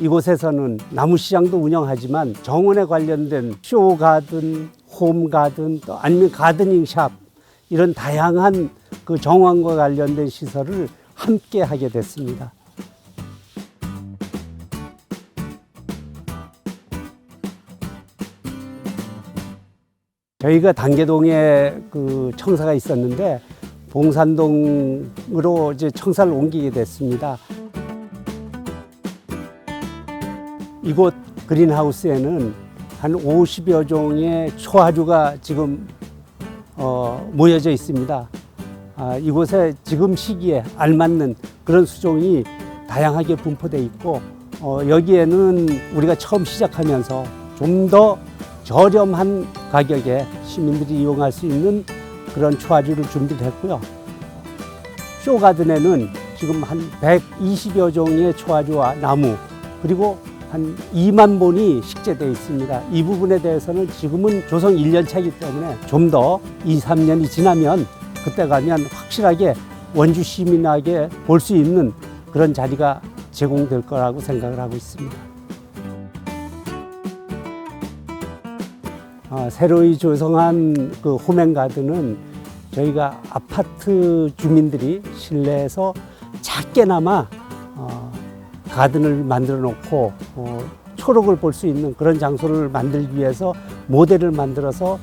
이곳에서는 나무 시장도 운영하지만 정원에 관련된 쇼 가든, 홈 가든 또 아니면 가드닝 샵 이런 다양한 그 정원과 관련된 시설을 함께 하게 됐습니다. 저희가 단계동에 그 청사가 있었는데 봉산동으로 이제 청사를 옮기게 됐습니다. 이곳 그린하우스에는 한 50여 종의 초화주가 지금 어, 모여져 있습니다. 아, 이곳에 지금 시기에 알맞는 그런 수종이 다양하게 분포돼 있고 어, 여기에는 우리가 처음 시작하면서 좀 더 저렴한 가격에 시민들이 이용할 수 있는 그런 초화주를 준비를 했고요. 쇼가든에는 지금 한 120여 종의 초화주와 나무 그리고 한 2만 본이 식재되어 있습니다. 이 부분에 대해서는 지금은 조성 1년 차이기 때문에 좀 더 2, 3년이 지나면 그때 가면 확실하게 원주 시민에게 볼 수 있는 그런 자리가 제공될 거라고 생각을 하고 있습니다. 아, 새로이 조성한 그 홈앤가든은 저희가 아파트 주민들이 실내에서 작게나마 어, 가든을 만들어 놓고 어, 초록을 볼 수 있는 그런 장소를 만들기 위해서 모델을 만들어서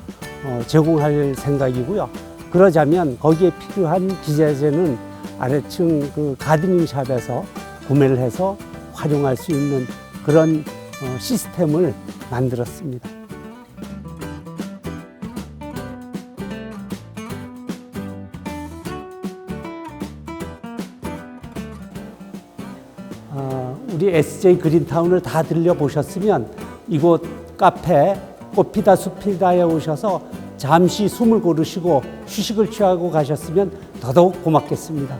어, 제공할 생각이고요. 그러자면 거기에 필요한 기재재는 아래층 그 가드닝 샵에서 구매를 해서 활용할 수 있는 그런 어, 시스템을 만들었습니다. 어, 우리 SJ 그린타운을 다 들려보셨으면 이곳 카페 꽃피다 숲피다에 오셔서 잠시 숨을 고르시고 휴식을 취하고 가셨으면 더더욱 고맙겠습니다.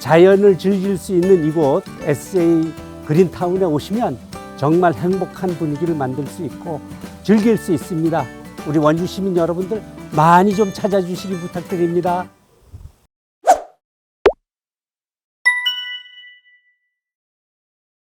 자연을 즐길 수 있는 이곳 SJ 그린타운에 오시면 정말 행복한 분위기를 만들 수 있고 즐길 수 있습니다. 우리 원주 시민 여러분들 많이 좀 찾아주시기 부탁드립니다.